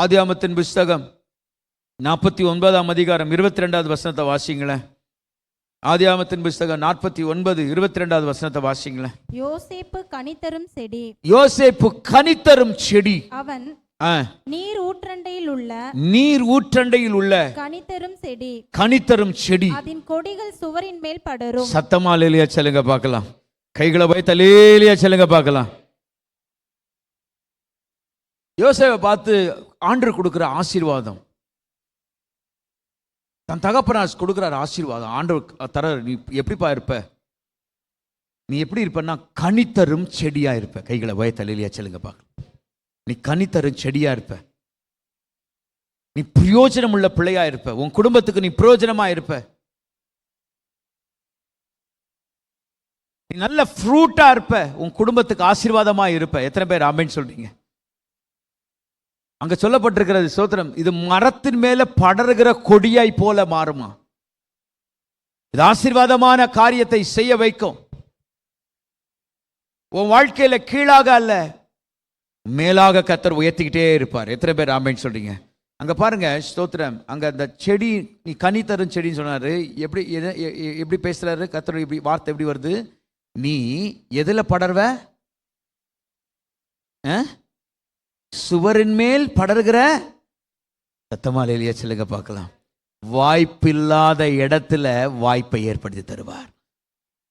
ஆதியாமத்தின் புஸ்தகம் நாற்பத்தி ஒன்பதாம் அதிகாரம் இருபத்தி ரெண்டாவது வசனத்தை வாசிங்களேன் ஆதியாமத்தின் புஸ்தகம் நாற்பத்தி ஒன்பது இருபத்தி ரெண்டாவது வசனத்தை வாசிங்களேன் யோசேப்பு கனித்தரும் செடி. யோசேப்பு கனித்தரும் செடி. அவன் நீர் ஊற்றண்டையில் உள்ள நீர் ஊற்றண்டையில் உள்ள கனித்தரும் செடி. கனித்தரும் செடி. அதன் கொடிகள் சுவரின் மேல் படரும். சத்தமா லேலியா சொல்லுங்க பார்க்கலாம். கைகளை போய் தலேலியா சொல்லுங்க பார்க்கலாம். யோசேவை பார்த்து ஆண்டு கொடுக்குற ஆசீர்வாதம். தன் தகப்பனார் கொடுக்குறாரு ஆசீர்வாதம். ஆண்டவர் தர நீ எப்படிப்பா இருப்ப? நீ எப்படி இருப்பன்னா கனித்தரும் செடியாக இருப்ப. கைகளை வய தலையிலேயே சொல்லுங்க பார்க்கலாம் நீ கனித்தரும் செடியாக இருப்ப. நீ பிரயோஜனம் உள்ள பிள்ளையா இருப்ப. உன் குடும்பத்துக்கு நீ பிரயோஜனமா இருப்ப. நீ நல்ல ஃப்ரூட்டா இருப்ப. உன் குடும்பத்துக்கு ஆசீர்வாதமா இருப்ப. எத்தனை பேர் ஆமென்னு சொல்றீங்க? அங்க சொல்லப்பட்டிருக்கிறது சோத்திரம் இது மரத்தின் மேல படருகிற கொடியாய் போல மாறுமா? இது ஆசீர்வாதமான காரியத்தை செய்ய வைக்கும். உன் வாழ்க்கையில கீழாக அல்ல மேலாக கத்தர் உயர்த்திக்கிட்டே இருப்பார். எத்தனை பேர் ஆமைன்னு சொல்றீங்க? அங்க பாருங்க ஸ்தோத்திரம் அங்க அந்த செடி நீ கனி தரும் செடின்னு சொன்னாரு. எப்படி எ- எப்படி பேசுறாரு? கத்தர் இப்படி வார்த்தை எப்படி வருது? நீ எதில் படர்வ? ஆ? சுவரின் மேல் படர்கிற சத்தமால எளிய சொல்லுங்க பார்க்கலாம். வாய்ப்பில்லாத இடத்துல வாய்ப்பை ஏற்படுத்தி தருவார்.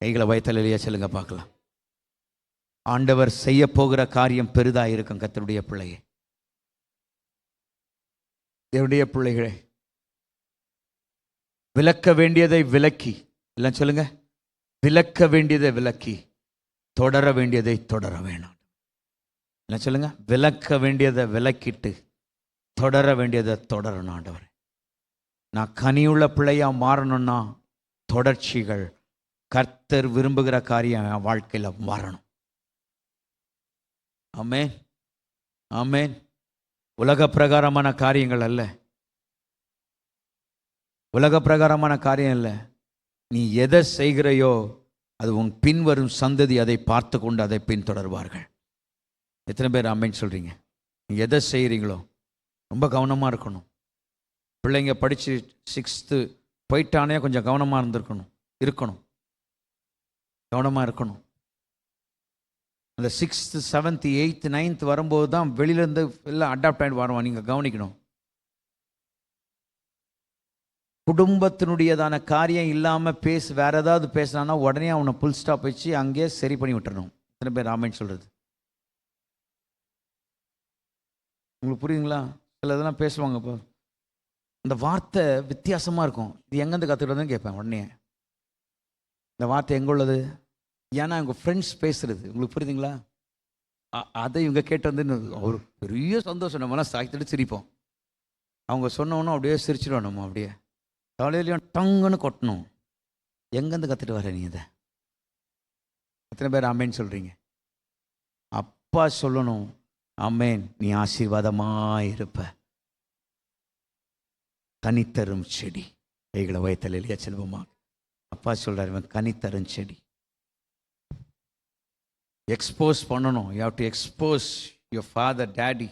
கைகளை வயத்தல் எளிய சொல்லுங்க பார்க்கலாம். ஆண்டவர் செய்ய போகிற காரியம் பெரிதா இருக்கும் கத்தருடைய பிள்ளையே. தேவனுடைய பிள்ளைகளே விலக்க வேண்டியதை விலக்கி எல்லாம் சொல்லுங்க. விலக்க வேண்டியதை விலக்கி தொடர வேண்டியதை தொடர வேணும். என்ன சொல்லுங்க? விளக்க வேண்டியதை விளக்கிட்டு தொடர வேண்டியதை தொடரணும் ஆண்டவர். நான் கனியுள்ள பிள்ளையாக மாறணும்னா தொடர்ச்சிகள் கர்த்தர் விரும்புகிற காரியம் என் வாழ்க்கையில் மாறணும் ஆமேன். ஆமேன். உலக பிரகாரமான காரியங்கள் அல்ல. உலக பிரகாரமான காரியம் இல்லை. நீ எதை செய்கிறையோ அது உன் பின்வரும் சந்ததி அதை பார்த்து கொண்டு அதை பின்தொடர்வார்கள். எத்தனை பேர் அம்மைன்னு சொல்கிறீங்க நீங்கள் எதை செய்கிறீங்களோ ரொம்ப கவனமாக இருக்கணும். பிள்ளைங்க படித்து சிக்ஸ்த்து போயிட்டானே கொஞ்சம் கவனமாக இருந்திருக்கணும். இருக்கணும். கவனமாக இருக்கணும். அந்த சிக்ஸ்த்து செவன்த்து எயித்து நைன்த்து வரும்போது தான் வெளியிலேருந்து எல்லாம் அடாப்ட் ஆகிட்டு வருவான் நீங்கள் கவனிக்கணும். குடும்பத்தினுடையதான காரியம் இல்லாமல் பேசு வேறு ஏதாவது பேசினான்னா உடனே அவனை புல் ஸ்டாப் வச்சு அங்கேயே சரி பண்ணி விட்டுறணும். எத்தனை பேர் ராமன் சொல்கிறது உங்களுக்கு புரியுதுங்களா? சில இதெல்லாம் பேசுவாங்க இப்போ அந்த வார்த்தை வித்தியாசமாக இருக்கும். இது எங்கேருந்து கற்றுக்கிட்டதுன்னு கேட்பேன் உடனே. இந்த வார்த்தை எங்கே உள்ளது? ஏன்னா உங்கள் ஃப்ரெண்ட்ஸ் பேசுகிறது உங்களுக்கு புரியுதுங்களா? அதை இவங்க கேட்டு வந்து ஒரு பெரிய சந்தோஷம். நம்மலாம் சாய்த்துட்டு சிரிப்போம். அவங்க சொன்னோன்னு அப்படியே சிரிச்சிடுவோம் நம்ம அப்படியே. தலையிலையும் டங்குன்னு கொட்டணும். எங்கேருந்து கற்றுட்டு வர நீ இதை? எத்தனை பேர் அம்மேன்னு சொல்கிறீங்க அப்பா சொல்லணும். அம்மேன் நீ ஆசீர்வாதமாயிருப்ப கனித்தரும் செடி. கைகளை வயத்தல் இல்லையா செல்வமா அப்பா சொல்கிறார் இவன் கனித்தரும் செடி. எக்ஸ்போஸ் பண்ணணும். You have to expose your father daddy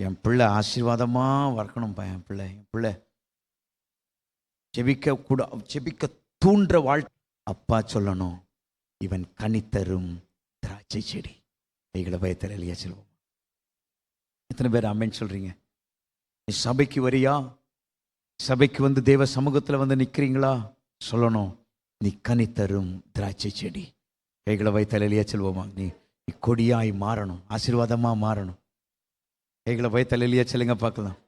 என் பிள்ளை ஆசீர்வாதமாக வளர்க்கணும்ப்பா என் பிள்ளை என் பிள்ளை. ஜெபிக்க கூட ஜெபிக்க தூண்டுற வாழ் அப்பா சொல்லணும் இவன் கனித்தரும் திராட்சை செடி. கைகளை பயத்தில் இல்லையா செல்வோம் எத்தனை பேர் அம்மன் சொல்கிறீங்க நீ சபைக்கு வரியா? சபைக்கு வந்து தேவ சமூகத்தில் வந்து நிற்கிறீங்களா சொல்லணும். நீ கனித்தரும் திராட்சை செடி. கைகளை வைத்தல் எளிய செல்வோமா நீ நீ கொடியாய் மாறணும். ஆசீர்வாதமாக மாறணும். கைகளை வைத்தல் எளிய செல்லுங்க பார்க்கலாம்.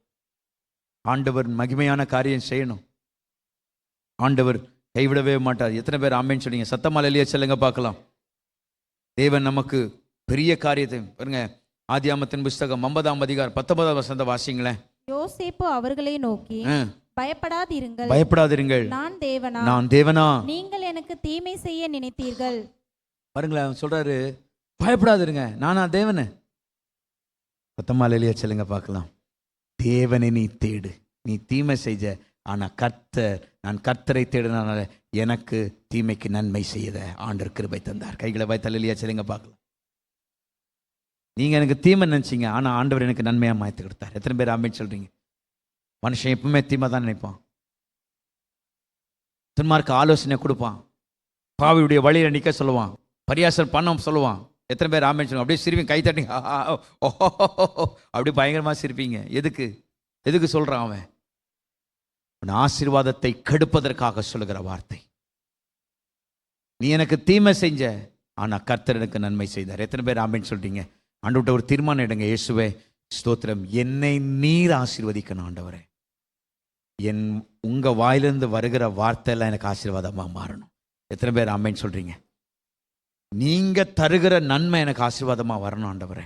ஆண்டவர் மகிமையான காரியம் செய்யணும். ஆண்டவர் கைவிடவே மாட்டார். எத்தனை பேர் ஆமேன்னு சொன்னீங்க சத்தமாக எளிய செல்லுங்க பார்க்கலாம். தேவன் நமக்கு பெரிய காரியத்தை பாருங்க ஆதியாமத்தின் புஸ்தகம் ஐம்பதாம் அதிகாரம் பத்தொன்பதாம் வசந்த வாசிங்களேன். யோசேப்பு அவர்களை நோக்கி பயப்படாதிருங்கள். பயப்படாதிருங்கள். நான் தேவனா? நான் தேவனா? நீங்கள் எனக்கு தீமை செய்ய நினைத்தீர்கள். பாருங்களேன் சொல்றாரு பயப்படாதிருங்க நானா தேவனு? சத்தமால் எளிய செல்லுங்க பார்க்கலாம். தேவனை நீ தேடு நீ தீமை செஞ்ச ஆனா கர்த்தர் நான் கர்த்தரை தேடினால எனக்கு தீமைக்கு நன்மை செய்த ஆண்டர் கிருபை தந்தார். கைகளை வைத்தல் எளிய செல்லுங்க பார்க்கலாம். நீங்கள் எனக்கு தீமை நினச்சிங்க ஆனால் ஆண்டவர் எனக்கு நன்மையாக மாற்றி கொடுத்தார். எத்தனை பேர் ஆமென் சொல்கிறீங்க மனுஷன் எப்பவுமே தீமை தான் நினைப்பான். துன்மார்க்கு ஆலோசனை கொடுப்பான். பாவியுடைய வழியில் நிற்க சொல்லுவான். பரியாசல் பண்ண சொல்லுவான். எத்தனை பேர் ஆமென் சொல்லுவாங்க? அப்படியே சிரிப்பீங்க கை தட்டி அப்படியே பயங்கரமாக சிரிப்பீங்க. எதுக்கு? எதுக்கு சொல்கிறான் அவன்? உன் ஆசீர்வாதத்தை கெடுப்பதற்காக சொல்லுகிற வார்த்தை. நீ எனக்கு தீமை செஞ்ச ஆனா கர்த்தர் எனக்கு நன்மை செய்தார். எத்தனை பேர் ஆமின்னு சொல்றீங்க? ஆண்டவர்கிட்ட ஒரு தீர்மானம் எடுங்க. இயேசுவே ஸ்தோத்திரம். என்னை நீர் ஆசீர்வதிக்கணும் ஆண்டவரே. என் உங்கள் வாயிலிருந்து வருகிற வார்த்தையெல்லாம் எனக்கு ஆசீர்வாதமாக மாறணும். எத்தனை பேர் அம்மைன்னு சொல்கிறீங்க நீங்கள் தருகிற நன்மை எனக்கு ஆசீர்வாதமாக வரணும் ஆண்டவரே.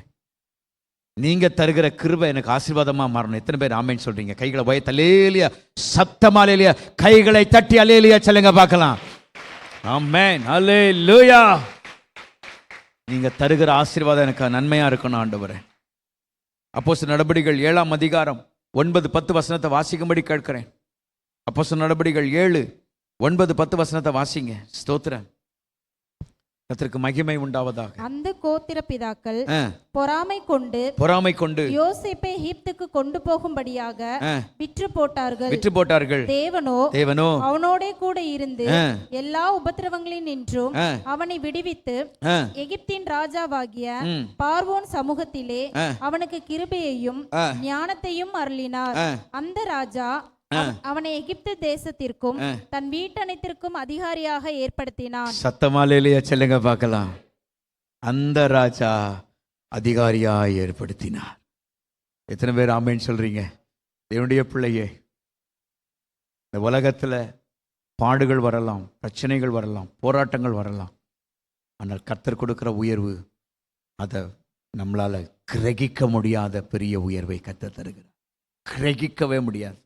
நீங்கள் தருகிற கிருபை எனக்கு ஆசீர்வாதமாக மாறணும். எத்தனை பேர் ஆமைன்னு சொல்கிறீங்க கைகளை வயத்து அலேலியா சத்தமா அலேலியா கைகளை தட்டி அலேலியா சொல்லுங்க பார்க்கலாம். ஆமேன். அலே லூயா நீங்கள் தருகிற ஆசீர்வாதம் எனக்கு நன்மையாக இருக்கணும் ஆண்டவரே. அப்போஸ் நடபடிகள் ஏழாம் அதிகாரம் ஒன்பது பத்து வசனத்தை வாசிக்கும்படி கேட்கிறேன். அப்போஸ் நடபடிகள் ஏழு ஒன்பது பத்து வசனத்தை வாசிங்க. ஸ்தோத்திரம். கர்த்தருக்கு மகிமை உண்டாவதாக. அந்த கோத்திர பிதாக்கள் பொறாமை கொண்டு பொறாமை கொண்டு யோசேப்பை எகிப்துக்கு கொண்டு போகும்படியாக விற்று போட்டார்கள். விற்று போட்டார்கள். தேவனோ? தேவனோ? அவனோடே கூட இருந்து எல்லா உபத்திரவங்களில் நின்றும் அவனை விடுவித்து எகிப்தின் ராஜாவாகிய பார்வோன் சமூகத்திலே. அவனுக்கு கிருபையையும். ஞானத்தையும் அருளினார். அந்த ராஜா அவனை எகிப்து தேசத்திற்கும். தன் வீட்டனைத்திற்கும் அதிகாரியாக ஏற்படுத்தினான். சத்தமாலேயே சொல்லுங்க பார்க்கலாம். அந்த ராஜா அதிகாரியா ஏற்படுத்தினார். எத்தனை பேர் ஆமேன்னு சொல்றீங்க? தேவனுடைய பிள்ளையே. இந்த உலகத்துல பாடுகள் வரலாம் பிரச்சனைகள் வரலாம் போராட்டங்கள் வரலாம். ஆனால் கர்த்தர் கொடுக்கிற உயர்வு அதை நம்மளால கிரகிக்க முடியாத பெரிய உயர்வை கர்த்தர் தருகிறார். கிரகிக்கவே முடியாது.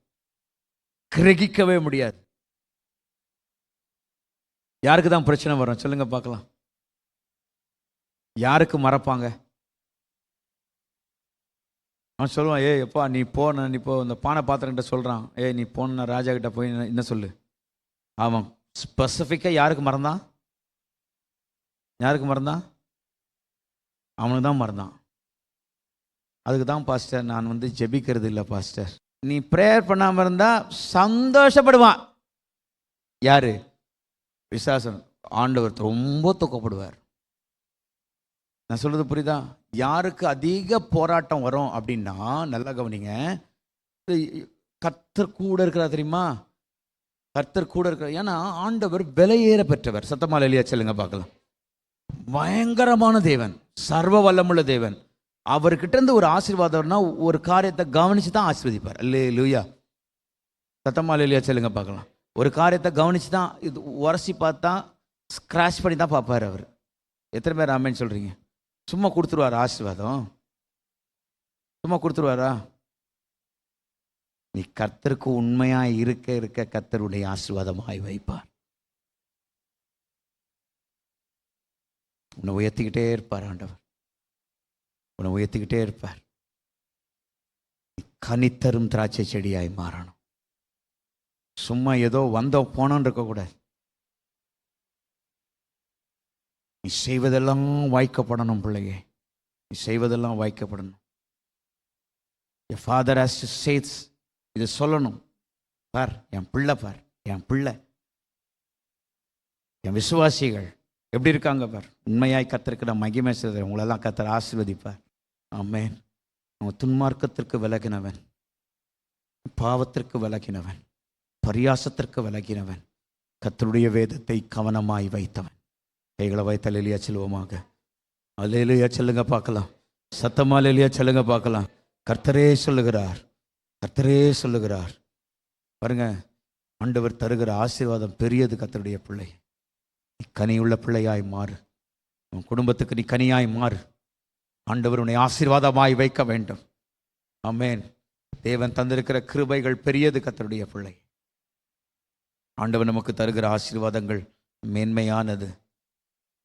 கிரகிக்கவே முடியாது. யாருக்கு தான் பிரச்சனை வரும்? சொல்லுங்க பார்க்கலாம். யாருக்கு மறப்பாங்க? அவன் சொல்லுவான் ஏய் எப்பா நீ போன நீ போ. இந்த பானை பாத்திரங்கிட்ட சொல்கிறான் ஏய் நீ போன ராஜா கிட்ட போய் என்ன- என்ன சொல்லு. அவன் ஸ்பெசிஃபிக்காக யாருக்கு மறந்தான்? யாருக்கு மறந்தான்? அவனுக்கு தான் மறந்தான். அதுக்கு தான் பாஸ்டர் நான் வந்து ஜெபிக்கிறது இல்லை பாஸ்டர் நீ ப்ரேயர் பண்ணாமல் இருந்தால் சந்தோஷப்படுவான். யார்? விசாசன். ஆண்டவர் ரொம்ப துக்கப்படுவார். நான் சொல்கிறது புரியுதா? யாருக்கு அதிக போராட்டம் வரும் அப்படின்னா நல்லா கவனிங்க. கர்த்தர் கூட இருக்கிறா தெரியுமா? கர்த்தர் கூட இருக்கிற ஏன்னா ஆண்டவர் விலையேற பெற்றவர். சத்தமாக இல்லையா சொல்லுங்க பார்க்கலாம். பயங்கரமான தேவன். சர்வ வல்லமுள்ள தேவன். அவர்கிட்ட இருந்து ஒரு ஆசீர்வாதம்னா ஒரு காரியத்தை கவனித்து தான் ஆசீர்வதிப்பார். இல்லையே லூயா சத்தமா இல்லையா சொல்லுங்க பார்க்கலாம். ஒரு காரியத்தை கவனிச்சு தான் இது உரசி பார்த்தா ஸ்க்ராச் பண்ணி தான் பார்ப்பார் அவர். எத்தனை பேர் ஆமேன்னு சொல்கிறீங்க சும்மா கொடுத்துருவார் ஆசீர்வாதம்? சும்மா கொடுத்துருவாரா? நீ கர்த்தருக்கு உண்மையாக இருக்க இருக்க கர்த்தருடைய ஆசீர்வாதமாய் வைப்பார். உன்னை உயர்த்திக்கிட்டே இருப்பார் ஆண்டவர். உன்னை உயர்த்திக்கிட்டே இருப்பார். கனித்தரும் திராட்சை செடியாய் மாறணும். சும்மா ஏதோ வந்தோ போனோன்னு இருக்கக்கூடாது நீ செய்வதெல்லாம் வாய்க்கப்படணும் பிள்ளையே. நீ செய்வதெல்லாம் வாய்க்கப்படணும். என் ஃபாதர் ஹாஸ் டு இதை சொல்லணும். பார் என் பிள்ளை பார் என் பிள்ளை. என் விசுவாசிகள். எப்படி இருக்காங்க பார்? உண்மையாய் கத்திருக்கிற மகிமை செய்த உங்களெல்லாம் கத்தர் ஆசீர்வதிப்பார். ஆமென். அவன் துன்மார்க்கத்திற்கு விலகினவன். பாவத்திற்கு விலகினவன். பரியாசத்திற்கு விலகினவன். கத்தருடைய வேதத்தை கவனமாய் வைத்தவன். கைகளை வைத்த எலியா செல்வோமாக அலேலியா சொல்லுங்க பார்க்கலாம். சத்தமா அலேலியா சொல்லுங்க பார்க்கலாம். கர்த்தரே சொல்லுகிறார். கர்த்தரே சொல்லுகிறார். பாருங்க ஆண்டவர் தருகிற ஆசீர்வாதம் பெரியது கத்தருடைய பிள்ளை. நீ கனியுள்ள பிள்ளையாய் மாறு. உன் குடும்பத்துக்கு நீ கனியாய் மாறு. ஆண்டவர் உன்னை ஆசீர்வாதமாய் வைக்க வேண்டும். ஆமென். தேவன் தந்திருக்கிற கிருபைகள் பெரியது கத்தருடைய பிள்ளை. ஆண்டவர் நமக்கு தருகிற ஆசீர்வாதங்கள் மேன்மையானது.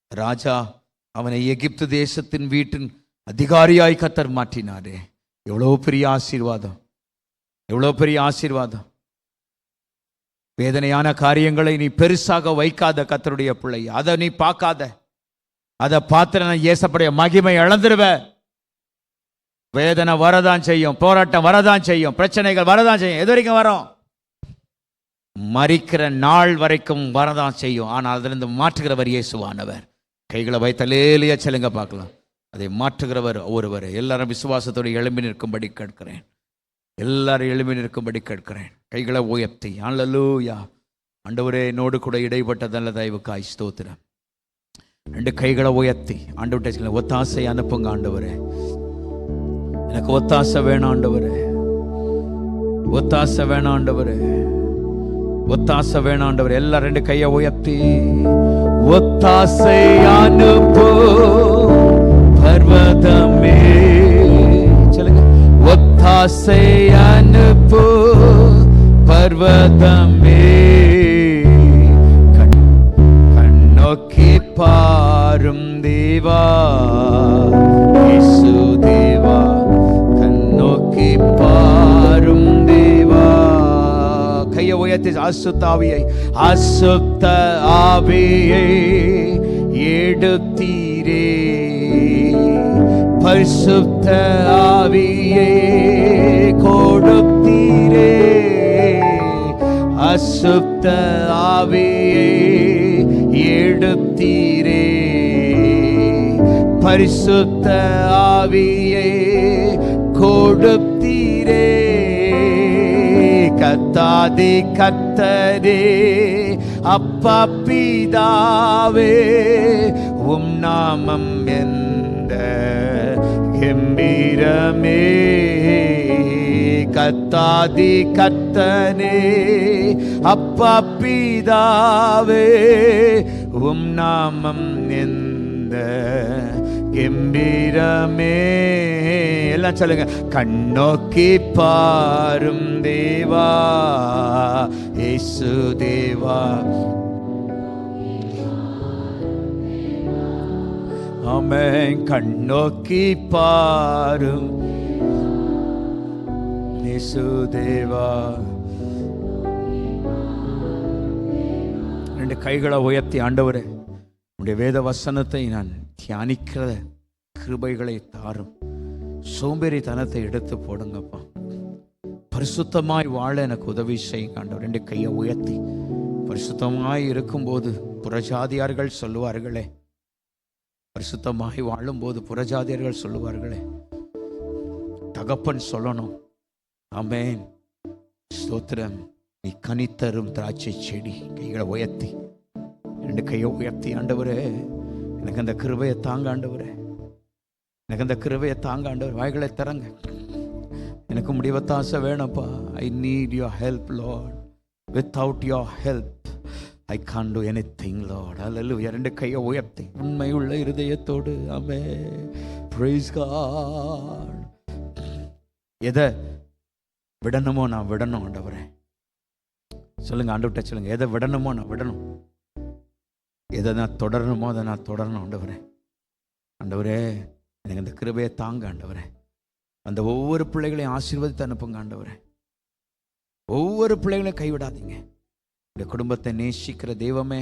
ராஜா அவனை எகிப்து தேசத்தின் வீட்டின் அதிகாரியாய் கத்தர் மாற்றினாரே. எவ்வளோ பெரிய ஆசீர்வாதம். எவ்வளோ பெரிய ஆசீர்வாதம். வேதனையான காரியங்களை நீ பெருசாக வைக்காத கத்தருடைய பிள்ளை. அதை நீ பார்க்காத. அதை பார்த்து நான் ஏசப்படைய மகிமை இழந்துருவ வேதனை வரதான் செய்யும் போராட்டம் வரதான் செய்யும் பிரச்சனைகள் வரதான் செய்யும். எது வரைக்கும் வரும்? மறிக்கிற நாள் வரைக்கும் வரதான் செய்யும். ஆனால் அதிலிருந்து மாற்றுகிறவர் இயேசுவானவர். கைகளை வைத்தலேலையா செல்லுங்க பார்க்கலாம். அதை மாற்றுகிறவர் ஒருவர். எல்லாரும் விசுவாசத்தோடு எழும்பி நிற்கும்படி கேட்கிறேன். எல்லாரும் எழும்பி நிற்கும்படி கேட்கிறேன். கைகளை உயர்த்தி அல்லலூயா ஆண்டவரே என்னோடு கூட இடைப்பட்டதல்ல தயவுக்காய் ஸ்தோத்திரம். ரெண்டு கைகளை உயர்த்தி ஆண்டு விட்டு ஒத்தாசை அனுப்புங்க ஆண்டவரே. எனக்கு ஒத்தாசை வேணும் ஆண்டவரே. ஒத்தாசை வேணும் ஆண்டவரே. ஒத்தாசை வேணும் ஆண்டவர். எல்லாம் ரெண்டு கையை உயர்த்தி ஒத்தாசை அனுப்பு பர்வதமே ஆசை அனுப்பு பர்வதமே. கண்ணோக்கி பாரும் தேவா. இசு தேவா கண்ணோக்கி பாரும் தேவா. கையை உயர்த்தி அசுத்த ஆவியை அசுத்த ஆவியை எடுத்தீரே. பரிசுத்த ஆவியே. கொடுத்தீரே அசுத்த ஆவியை எடுத்தீரே. பரிசுத்த ஆவியை கொடுத்தீரே. கத்தாதி கத்தரே அப்பா பிதாவே உம் நாமம் எந்த கம்பீரமே. கத்தாதி கத்தனே அப்பா பீதாவே உம் நாமம் எந்த கெம்பீரமே. எல்லாம் சொல்லுங்க. கண்ணோக்கி பாரும் தேவா இயேசு தேவா. ஆமென். கண்ணோக்கி பாரும் இயேசு தேவா. ரெண்டு கைகளை உயர்த்தி ஆண்டவரே உடைய வேத வசனத்தை நான் தியானிக்கிற கிருபைகளை தாரும். சோம்பேறித்தனத்தை எடுத்து போடுங்கப்பா. பரிசுத்தமாய் வாழ எனக்கு உதவி செய்யுங்க ஆண்டவர். ரெண்டு கையை உயர்த்தி. பரிசுத்தமாய் இருக்கும்போது புறஜாதியார்கள் சொல்லுவார்களே. பரிசுத்தமாய் வாழும்போது புறஜாதியர்கள் சொல்லுவார்களே. தகப்பன் சொல்லணும். அமேன் ஸ்தோத்திரம். நீ கனித்தரும் திராட்சை செடி கைகளை உயர்த்தி. ரெண்டு கையை உயர்த்தி ஆண்டவரே. எனக்கு அந்த கிருபையை தாங்க ஆண்டவரே. எனக்கு அந்த கிருபையை தாங்க ஆண்டவர். வாய்களை திறங்க. எனக்கு முடிவத்தாசை வேணப்பா I need your help lord without your help I can do anything lord அல்ல ரெண்டு கையை உயர்த்தி. உண்மை உள்ள இருதயத்தோடு. ஆமே பிரைஸ் காட் எதை? விடணுமோ நான் விடணும் ஆண்டவரே. சொல்லுங்க ஆண்டவர்கிட்ட சொல்லுங்க. எதை விடணுமோ நான் விடணும். எதை நான் தொடரணுமோ அதை நான் தொடரணும் ஆண்டவரே. ஆண்டவரே எனக்கு அந்த கிருபையை தாங்க ஆண்டவரே. அந்த ஒவ்வொரு பிள்ளைகளையும் ஆசீர்வதித்து அனுப்புங்க ஆண்டவரே. ஒவ்வொரு பிள்ளைகளையும் கைவிடாதீங்க. இந்த குடும்பத்தை நேசிக்கிற தெய்வமே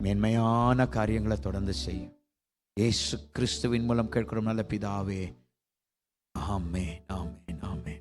மேன்மையான காரியங்களை தொடர்ந்து செய்யும். ஏசு கிறிஸ்துவின் மூலம் கேட்கிறோம் நல்ல பிதாவே. ஆமே ஆமே